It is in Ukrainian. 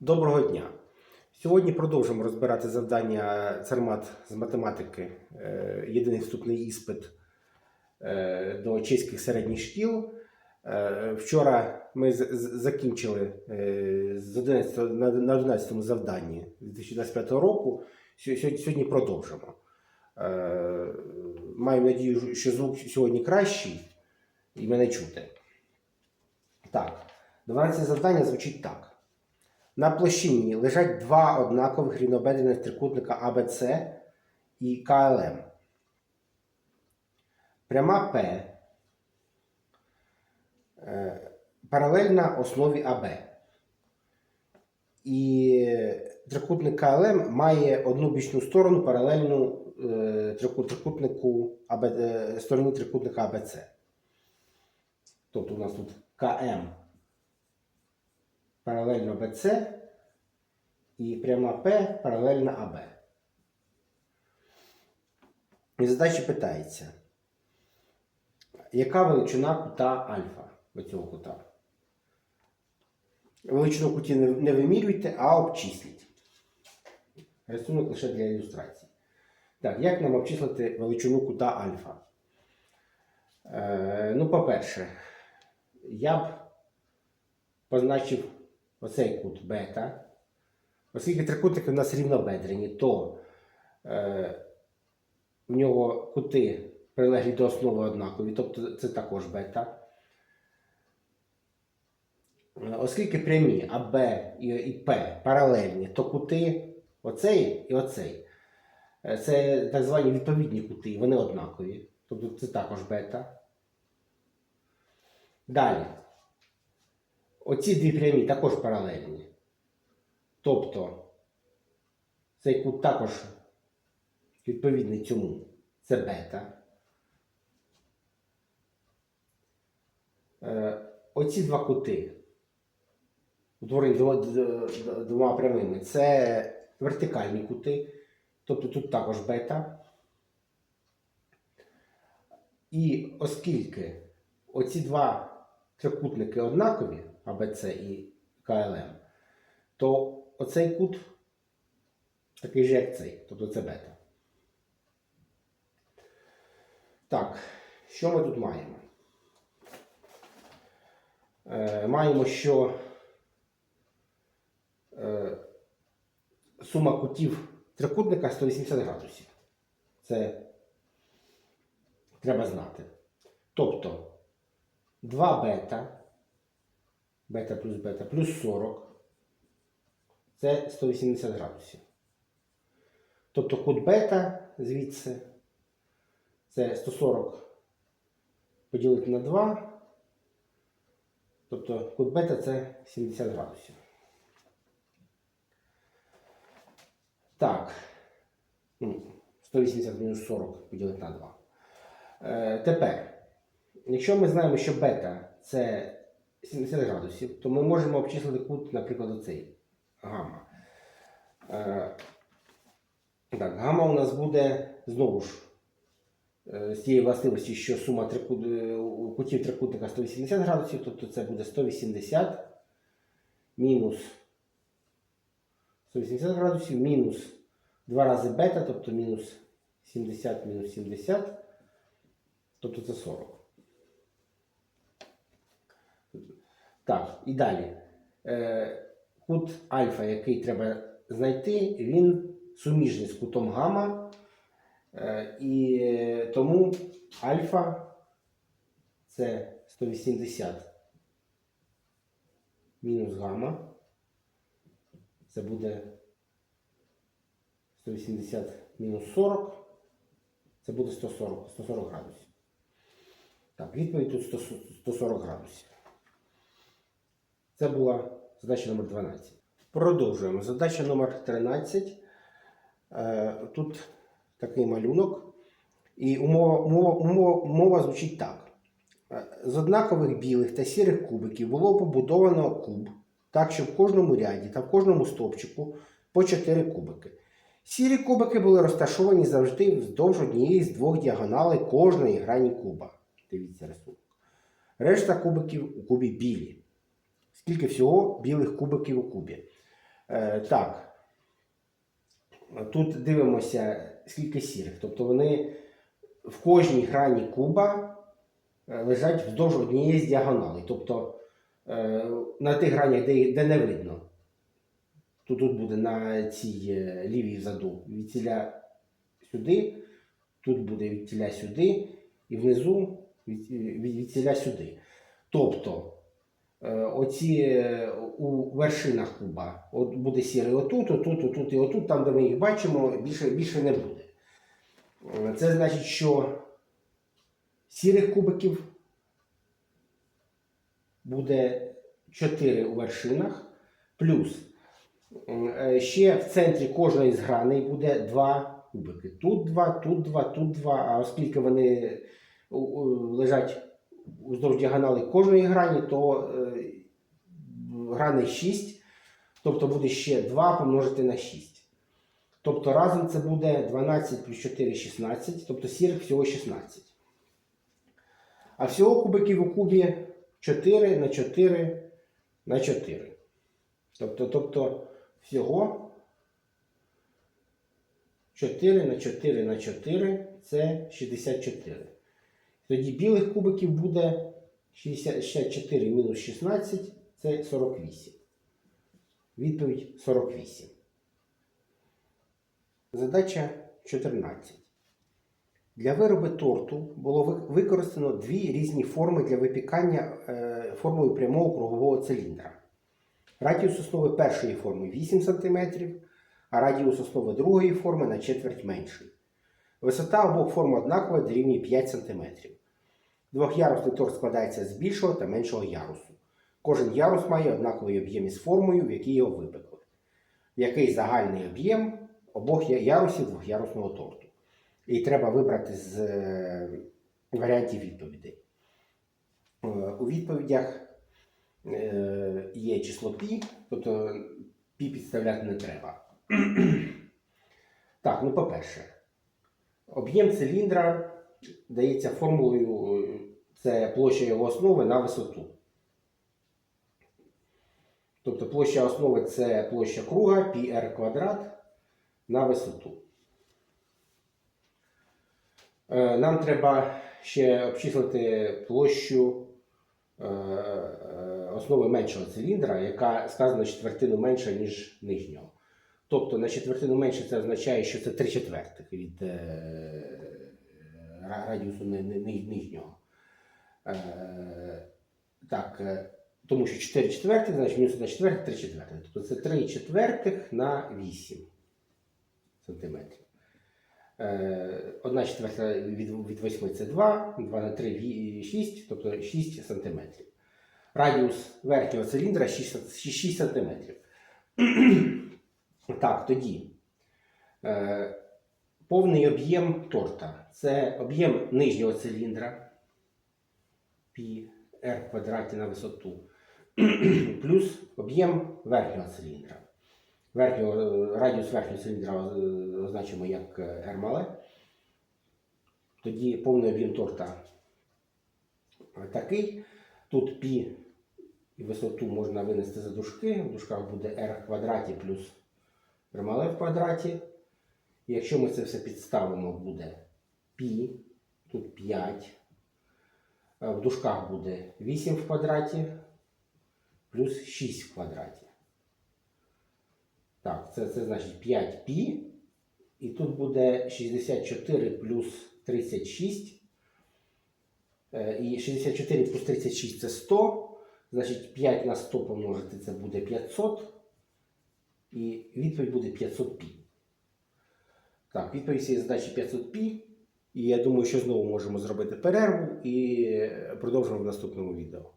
Доброго дня! Сьогодні продовжимо розбирати завдання Цермат з математики, е, єдиний вступний іспит е, до чеських середніх шкіл. Е, Вчора ми закінчили з 11, на на 11 завданні 2025 року. Сьо- сьо- Сьогодні продовжимо. Маю надію, що звук сьогодні кращий і мене чути. Так, 12 завдання звучить так. На площині лежать два однакових рівнобедрених трикутника АБЦ і КЛМ. Пряма П е, паралельна основі АБ. І трикутник КЛМ має одну бічну сторону паралельну е, трикутнику АБ, е, стороні трикутника АБЦ. Тобто у нас тут КМ паралельно БЦ і пряма П паралельна АБ. І задачі питається, яка величина кута альфа оцього кута? Величину куті не вимірюйте, а обчисліть. Рисунок лише для ілюстрації. Так, як нам обчислити величину кута альфа? Е, ну, по-перше, я б позначив оцей кут бета. Оскільки трикутники у нас рівнобедрені, то е, в нього кути прилеглі до основи однакові, тобто це також бета. Оскільки прямі АБ і, і П паралельні, то кути оцей і оцей. е, Це так звані відповідні кути, вони однакові. Тобто це також бета. Далі. Оці дві прямі також паралельні. Тобто цей кут також відповідний цьому. Це бета. Е, Оці два кути, утворені двома, двома прямими, це вертикальні кути. Тобто тут також бета. І оскільки оці два трикутники однакові, АБЦ і КЛМ, то оцей кут такий же, як цей, тобто це бета. Так, що ми тут маємо? Е, маємо, що е, сума кутів трикутника 180 градусів. Це треба знати. Тобто 2 бета, бета плюс бета плюс 40 це 180 градусів. Тобто кут бета звідси це 140 поділити на 2. Тобто кут бета це 70 градусів. Так. Ну, 180 мінус 40 поділити на 2. Е, тепер, якщо ми знаємо, що бета це 70 градусів, то ми можемо обчислити кут, наприклад, оцей гамма. Е, так, гамма у нас буде знову ж е, з тієї властивості, що сума трикут, е, кутів трикутника 180 градусів, тобто це буде 180 мінус 180 градусів мінус 2 рази бета, тобто мінус 70 мінус 70, тобто це 40. Так, і далі. Е, кут альфа, який треба знайти, він суміжний з кутом гамма. Е, і тому альфа це 180 мінус гамма. Це буде 180 мінус 40. Це буде 140, 140 градусів. Так, відповідь тут 140 градусів. Це була задача номер 12. Продовжуємо. Задача номер 13. Е, Тут такий малюнок. І умова, умова, умова, умова звучить так. Е, З однакових білих та сірих кубиків було побудовано куб, так, що в кожному ряді та в кожному стовпчику по 4 кубики. Сірі кубики були розташовані завжди вздовж однієї з двох діагоналей кожної грані куба. Дивіться рисунок. Решта кубиків у кубі білі. Скільки всього білих кубиків у кубі? Е, так. Тут дивимося, скільки сірих. Тобто вони в кожній грані куба е, лежать вздовж однієї з діагоналей. Тобто е, на тих гранях, де, де не видно. Тут, тут буде на цій е, лівій заду від ціля сюди, тут буде від ціля сюди, і внизу від, від, сюди. Тобто оці е, у вершинах куба от буде сірий отут, отут, отут і отут, там, де ми їх бачимо, більше, більше не буде. Е, Це значить, що сірих кубиків буде 4 у вершинах, плюс е, ще в центрі кожної з граней буде 2 кубики. Тут 2, тут 2, тут 2. А оскільки вони лежать уздовж діагонали кожної грані, то е, грани 6, тобто буде ще 2 помножити на 6. Тобто разом це буде 12 плюс 4 16, тобто сірих всього 16. А всього кубиків у кубі 4 на 4 на 4. Тобто, тобто всього 4 на 4 на 4 це 64. Тоді білих кубиків буде 64 мінус 16 це 48. Відповідь 48. Задача 14. Для вироби торту було використано дві різні форми для випікання е, формою прямого кругового циліндра. Радіус основи першої форми 8 см, а радіус основи другої форми на четверть менший. Висота обох форм однакова дорівнює 5 см. Двохярусний торт складається з більшого та меншого ярусу. Кожен ярус має однаковий об'єм із формою, в якій його випекли. Який загальний об'єм обох ярусів двохярусного торту. І треба вибрати з е, варіантів відповідей. Е, У відповідях е, є число π, тобто π підставляти не треба. Так, ну по-перше, об'єм циліндра дається формулою, е, це площа його основи на висоту. Тобто площа основи це площа круга πr квадрат на висоту. Е, Нам треба ще обчислити площу е, основи меншого циліндра, яка сказано четвертину менша, ніж нижнього. Тобто на четвертину менше це означає, що це 3 четвертих від радіусу ни- ни- ни- нижнього. Е, Так, е, тому що 4 четвертих, значить мінус 1 четвертих, 3 четвертих. Тобто це 3 четвертих на 8 сантиметрів. Е, Одна четверта від 8 це 2, 2 на 3 6, тобто 6 сантиметрів. Радіус верхнього циліндра 6, 6 сантиметрів. Так, тоді. Е, повний об'єм торта. Це об'єм нижнього циліндра пі r квадраті на висоту, плюс об'єм верхнього циліндра. Верхнього, е, радіус верхнього циліндра е, означимо як е, r мале. Тоді повний об'єм торта е, такий. Тут пі і висоту можна винести за дужки. В дужках буде r в квадраті плюс r мале в квадраті. Якщо ми це все підставимо, буде пі, тут 5. Е, В дужках буде 8 в квадраті плюс 6 в квадраті. Так, це, це значить 5 пі. І тут буде 64 плюс 36. Е, І 64 плюс 36 це 100. Значить 5 на 100 помножити це буде 500. І відповідь буде 500 пі. Так, відповідь задачі 500 пі. І я думаю, що знову можемо зробити перерву і продовжимо в наступному відео.